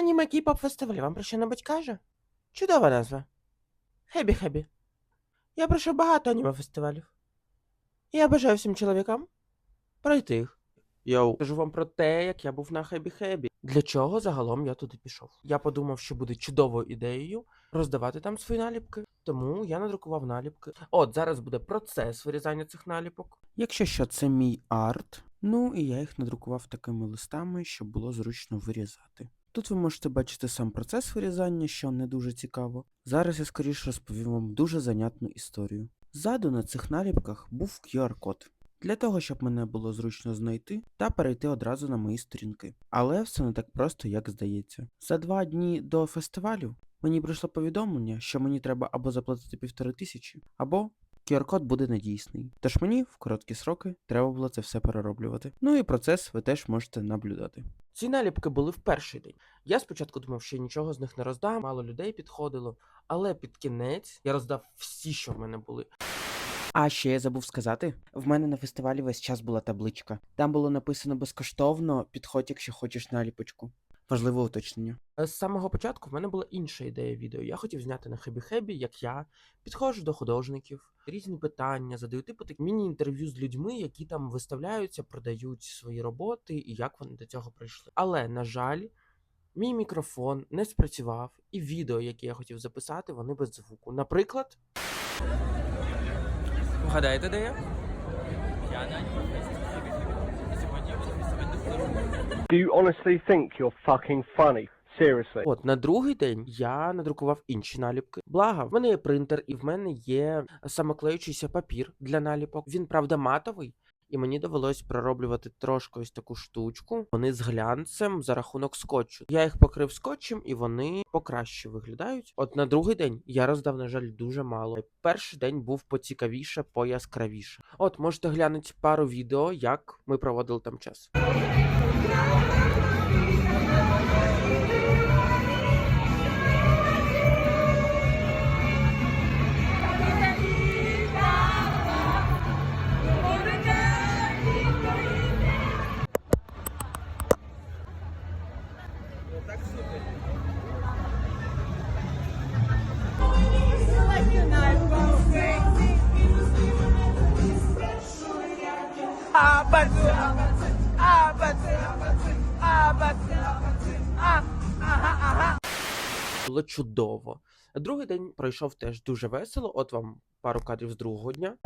Аніме кей-поп фестиваль вам про що-небудь каже? Чудова назва. Хебі Хебі. Я пройшов багато аніме фестивалів. Я бажаю всім чоловікам пройти їх. Йоу, кажу вам про те, як я був на Хебі Хебі. Для чого загалом я туди пішов? Я подумав, що буде чудовою ідеєю роздавати там свої наліпки. Тому я надрукував наліпки. От зараз буде процес вирізання цих наліпок. Якщо що, це мій арт. Ну і я їх надрукував такими листами, щоб було зручно вирізати. Тут ви можете бачити сам процес вирізання, що не дуже цікаво. Зараз я скоріше розповім вам дуже занятну історію. Ззаду на цих наліпках був QR-код. Для того, щоб мене було зручно знайти та перейти одразу на мої сторінки. Але все не так просто, як здається. За два дні до фестивалю мені прийшло повідомлення, що мені треба або заплатити півтори тисячі, або QR-код буде недійсний. Тож мені в короткі сроки треба було це все перероблювати. Ну і процес ви теж можете наблюдати. Ці наліпки були в перший день. Я спочатку думав, що нічого з них не роздам, мало людей підходило, але під кінець я роздав всі, що в мене були. А ще я забув сказати: в мене на фестивалі весь час була табличка. Там було написано безкоштовно, підходь, якщо хочеш наліпочку. Важливе уточнення. З самого початку в мене була інша ідея відео. Я хотів зняти на Хебі Хебі, як я підходжу до художників, різні питання, задаю типу такі міні-інтерв'ю з людьми, які там виставляються, продають свої роботи і як вони до цього прийшли. Але на жаль. Мій мікрофон не спрацював, і відео, яке я хотів записати, вони без звуку. Наприклад, Вгадаєте, де я? Я на аніме-фесті Хебі-Хебі. Сьогодні я буду фестиваль доктору. Do you honestly think you're fucking funny? Seriously. От на другий день я надрукував інші наліпки. Благо, в мене є принтер, і в мене є самоклеючийся папір для наліпок. Він правда матовий. І мені довелось пророблювати трошки ось таку штучку. Вони з глянцем за рахунок скотчу. Я їх покрив скотчем, і вони покраще виглядають. От на другий день я роздав, на жаль, дуже мало. Перший день був поцікавіше, пояскравіше. От можете глянути пару відео, як ми проводили там час. Ah, but, ah, but було чудово. Другий день пройшов теж дуже весело. От вам пару кадрів з другого дня.